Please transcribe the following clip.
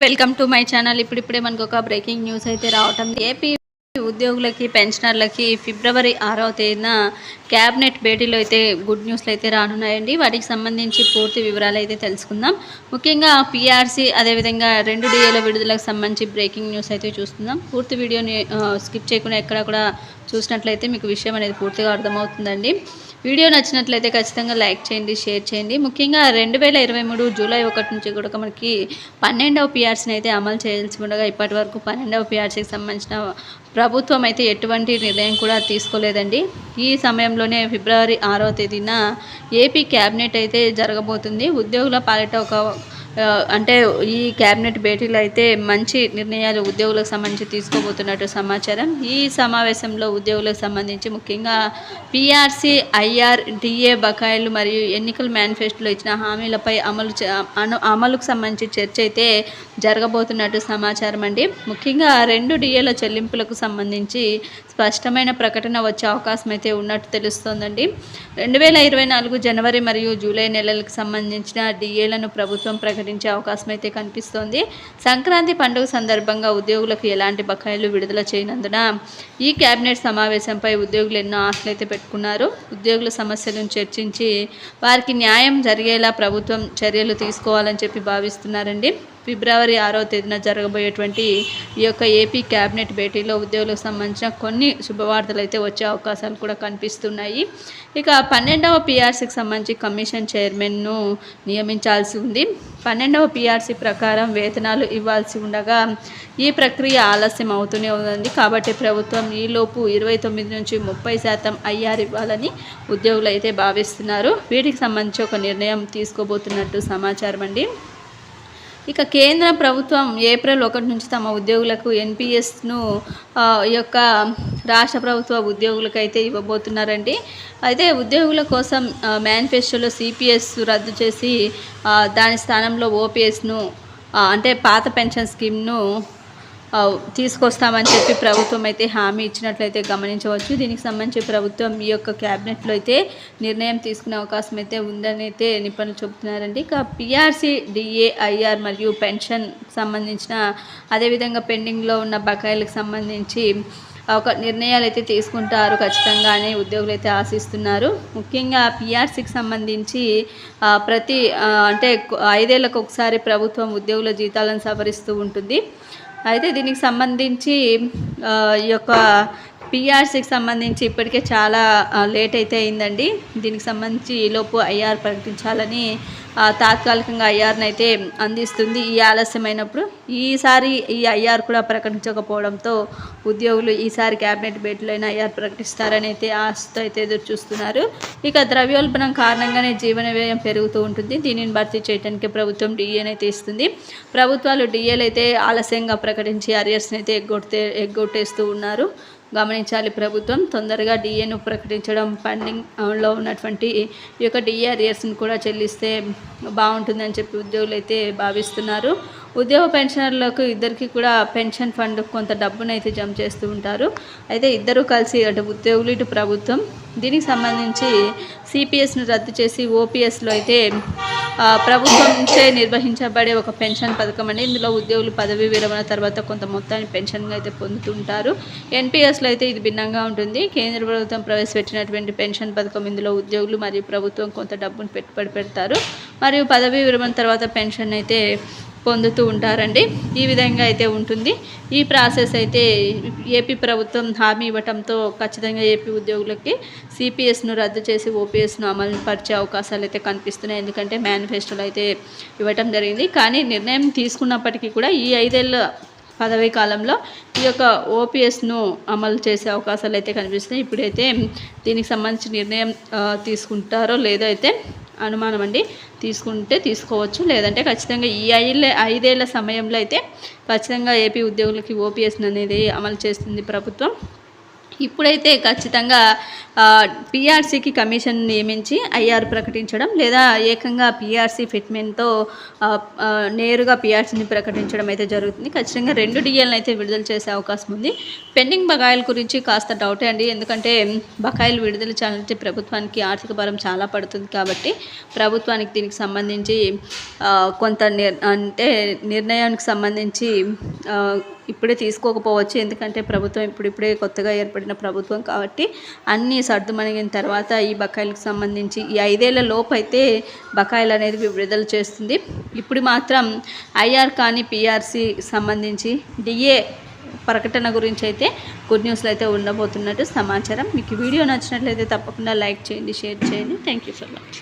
Welcome to my channel. ఇప్పుడిప్పుడే మనకు ఒక బ్రేకింగ్ న్యూస్ అయితే రావటం. ఏపీ ఉద్యోగులకి పెన్షనర్లకి ఫిబ్రవరి ఆరవ తేదీన క్యాబినెట్ భేటీలో అయితే గుడ్ న్యూస్లు అయితే రానున్నాయండి. వాటికి సంబంధించి పూర్తి వివరాలు అయితే తెలుసుకుందాం. ముఖ్యంగా పీఆర్సీ అదేవిధంగా రెండు డిఏల విడుదలకు సంబంధించి బ్రేకింగ్ న్యూస్ అయితే చూస్తున్నాం. పూర్తి వీడియోని స్కిప్ చేయకుండా ఎక్కడ కూడా చూసినట్లయితే మీకు విషయం అనేది పూర్తిగా అర్థమవుతుందండి. వీడియో నచ్చినట్లయితే ఖచ్చితంగా లైక్ చేయండి షేర్ చేయండి. ముఖ్యంగా రెండు వేల ఇరవై మూడు జూలై ఒకటి నుంచి కూడా మనకి పన్నెండవ పిఆర్సీని అయితే అమలు చేయాల్సి ఉండగా ఇప్పటి వరకు పన్నెండవ పిఆర్సీకి సంబంధించిన ప్రభుత్వం అయితే ఎటువంటి నిర్ణయం కూడా తీసుకోలేదండి. ఈ సమయంలోనే ఫిబ్రవరి ఆరవ తేదీన ఏపీ క్యాబినెట్ అయితే జరగబోతుంది. ఉద్యోగుల పాలిట ఒక అంటే ఈ క్యాబినెట్ భేటీలో అయితే మంచి నిర్ణయాలు ఉద్యోగులకు సంబంధించి తీసుకోబోతున్నట్టు సమాచారం. ఈ సమావేశంలో ఉద్యోగులకు సంబంధించి ముఖ్యంగా పీఆర్సీ ఐఆర్ డిఏ బకాయిలు మరియు ఎన్నికల మేనిఫెస్టోలో ఇచ్చిన హామీలపై అమలు అమలుకు సంబంధించి చర్చ అయితే జరగబోతున్నట్టు సమాచారం అండి. ముఖ్యంగా రెండు డిఏల చెల్లింపులకు సంబంధించి స్పష్టమైన ప్రకటన వచ్చే అవకాశం అయితే ఉన్నట్టు తెలుస్తోందండి. రెండు వేల ఇరవై నాలుగు జనవరి మరియు జూలై నెలలకు సంబంధించిన డిఏలను ప్రభుత్వం ప్రకటించే అవకాశం అయితే కనిపిస్తోంది. సంక్రాంతి పండుగ సందర్భంగా ఉద్యోగులకు ఎలాంటి బకాయిలు విడుదల చేయనందున ఈ కేబినెట్ సమావేశంపై ఉద్యోగులు ఎన్నో ఆశలు అయితే పెట్టుకున్నారు. ఉద్యోగుల సమస్యలను చర్చించి వారికి న్యాయం జరిగేలా ప్రభుత్వం చర్యలు తీసుకోవాలని చెప్పి భావిస్తున్నారండి. ఫిబ్రవరి ఆరో తేదీన జరగబోయేటువంటి ఈ యొక్క ఏపీ క్యాబినెట్ భేటీలో ఉద్యోగులకు సంబంధించిన కొన్ని శుభవార్తలు అయితే వచ్చే అవకాశాలు కూడా కనిపిస్తున్నాయి. ఇక పన్నెండవ పిఆర్సీకి సంబంధించి కమిషన్ చైర్మన్ను నియమించాల్సి ఉంది. పన్నెండవ పిఆర్సీ ప్రకారం వేతనాలు ఇవ్వాల్సి ఉండగా ఈ ప్రక్రియ ఆలస్యం అవుతూనే ఉంది. కాబట్టి ప్రభుత్వం ఈలోపు ఇరవై తొమ్మిది నుంచి ముప్పై శాతం ఐఆర్ ఇవ్వాలని ఉద్యోగులు అయితే భావిస్తున్నారు. వీటికి సంబంధించి ఒక నిర్ణయం తీసుకోబోతున్నట్టు సమాచారం అండి. ఇక కేంద్ర ప్రభుత్వం ఏప్రిల్ ఒకటి నుంచి తమ ఉద్యోగులకు ఎన్పిఎస్ను ఈ యొక్క రాష్ట్ర ప్రభుత్వ ఉద్యోగులకు అయితే ఇవ్వబోతున్నారండి. అయితే ఉద్యోగుల కోసం మేనిఫెస్టోలో సిపిఎస్ రద్దు చేసి దాని స్థానంలో ఓపీఎస్ను అంటే పాత పెన్షన్ స్కీమ్ను తీసుకొస్తామని చెప్పి ప్రభుత్వం అయితే హామీ ఇచ్చినట్లయితే గమనించవచ్చు. దీనికి సంబంధించి ప్రభుత్వం ఈ యొక్క క్యాబినెట్లో అయితే నిర్ణయం తీసుకునే అవకాశం అయితే ఉందని అయితే నిపుణులు చెబుతున్నారండి. ఇక పిఆర్సీ డిఏఐఆర్ మరియు పెన్షన్ సంబంధించిన అదేవిధంగా పెండింగ్లో ఉన్న బకాయిలకు సంబంధించి ఒక నిర్ణయాలు అయితే తీసుకుంటారు ఖచ్చితంగానే ఉద్యోగులు అయితే ఆశిస్తున్నారు. ముఖ్యంగా పిఆర్సీకి సంబంధించి ప్రతి అంటే ఐదేళ్ళకు ఒకసారి ప్రభుత్వం ఉద్యోగుల జీతాలను సవరిస్తూ ఉంటుంది. అయితే దీనికి సంబంధించి ఈ యొక్క పిఆర్సీకి సంబంధించి ఇప్పటికే చాలా లేట్ అయితే అయిందండి. దీనికి సంబంధించి ఈలోపు ఐఆర్ ప్రకటించాలని తాత్కాలికంగా ఐఆర్ని అయితే అందిస్తుంది ఈ ఆలస్యమైనప్పుడు. ఈసారి ఈ ఐఆర్ కూడా ప్రకటించకపోవడంతో ఉద్యోగులు ఈసారి క్యాబినెట్ భేటీలో అయినా ఐఆర్ ప్రకటిస్తారని అయితే ఆశతో అయితే ఎదురు చూస్తున్నారు ఇక ద్రవ్యోల్బణం కారణంగానే జీవన వ్యయం పెరుగుతూ ఉంటుంది. దీనిని భర్తీ చేయడానికి ప్రభుత్వం డిఏని అయితే ఇస్తుంది. ప్రభుత్వాలు డిఏలు అయితే ఆలస్యంగా ప్రకటించి అరియర్స్ని అయితే ఎగ్గొట్టే ఎగ్గొట్టేస్తూ ఉన్నారు. గమనించాలి. ప్రభుత్వం తొందరగా డిఏను ప్రకటించడం పెండింగ్లో ఉన్నటువంటి ఈ యొక్క డిఆర్ఎస్ను కూడా చెల్లిస్తే బాగుంటుందని చెప్పి ఉద్యోగులు అయితే భావిస్తున్నారు. ఉద్యోగ పెన్షనర్లకు ఇద్దరికి కూడా పెన్షన్ ఫండ్ కొంత డబ్బును అయితే జమ చేస్తూ ఉంటారు. అయితే ఇద్దరు కలిసి అటు ఉద్యోగులు ఇటు ప్రభుత్వం దీనికి సంబంధించి సిపిఎస్ను రద్దు చేసి ఓపీఎస్లో అయితే ప్రభుత్వం నుంచే నిర్వహించబడే ఒక పెన్షన్ పథకం అండి. ఇందులో ఉద్యోగులు పదవి విరమణ తర్వాత కొంత మొత్తాన్ని పెన్షన్గా అయితే పొందుతుంటారు. ఎన్పిఎస్లో అయితే ఇది భిన్నంగా ఉంటుంది. కేంద్ర ప్రభుత్వం ప్రవేశపెట్టినటువంటి పెన్షన్ పథకం ఇందులో ఉద్యోగులు మరియు ప్రభుత్వం కొంత డబ్బును పెట్టుబడి పెడతారు. మరియు పదవీ విరమణ తర్వాత పెన్షన్ అయితే పొందుతూ ఉంటారండి. ఈ విధంగా అయితే ఉంటుంది. ఈ ప్రాసెస్ అయితే ఏపీ ప్రభుత్వం హామీ ఇవ్వటంతో ఖచ్చితంగా ఏపీ ఉద్యోగులకి సిపిఎస్ను రద్దు చేసి ఓపీఎస్ను అమలు పరిచే అవకాశాలు అయితే కనిపిస్తున్నాయి. ఎందుకంటే మేనిఫెస్టోలు అయితే ఇవ్వటం జరిగింది. కానీ నిర్ణయం తీసుకున్నప్పటికీ కూడా ఈ ఐదేళ్ళ పదవీ కాలంలో ఈ యొక్క ఓపీఎస్ను అమలు చేసే అవకాశాలు అయితే కనిపిస్తున్నాయి. ఇప్పుడైతే దీనికి సంబంధించి నిర్ణయం తీసుకుంటారో లేదో అయితే అనుమానం అండి తీసుకుంటే తీసుకోవచ్చు. లేదంటే ఖచ్చితంగా ఈ ఐదేళ్ళ ఐదేళ్ళ సమయంలో అయితే ఖచ్చితంగా ఏపీ ఉద్యోగులకి ఓపీఎస్ అనేది అమలు చేస్తుంది ప్రభుత్వం. ఇప్పుడైతే ఖచ్చితంగా పిఆర్సీకి కమిషన్ నియమించి ఐఆర్ ప్రకటించడం లేదా ఏకంగా పిఆర్సీ ఫిట్మెంట్తో నేరుగా పిఆర్సీని ప్రకటించడం అయితే జరుగుతుంది. ఖచ్చితంగా రెండు డిఎల్ని అయితే విడుదల చేసే అవకాశం ఉంది. పెండింగ్ బకాయిల గురించి కాస్త డౌటే అండి. ఎందుకంటే బకాయిలు విడుదల చేయాలంటే ప్రభుత్వానికి ఆర్థిక భారం చాలా పడుతుంది కాబట్టి ప్రభుత్వానికి దీనికి సంబంధించి కొంత నిర్ అంటే నిర్ణయానికి సంబంధించి ఇప్పుడే తీసుకోకపోవచ్చు. ఎందుకంటే ప్రభుత్వం ఇప్పుడిప్పుడే కొత్తగా ఏర్పడిన ప్రభుత్వం కాబట్టి అన్నీ సర్దుమణిగిన తర్వాత ఈ బకాయిలకు సంబంధించి ఈ ఐదేళ్ళ లోపు అయితే బకాయిలు అనేది విడుదల చేస్తుంది. ఇప్పుడు మాత్రం ఐఆర్ కానీ పిఆర్సి సంబంధించి డిఏ ప్రకటన గురించి అయితే గుడ్ న్యూస్లు అయితే ఉండబోతున్నట్టు సమాచారం. మీకు వీడియో నచ్చినట్లయితే తప్పకుండా లైక్ చేయండి షేర్ చేయండి. Thank you so much.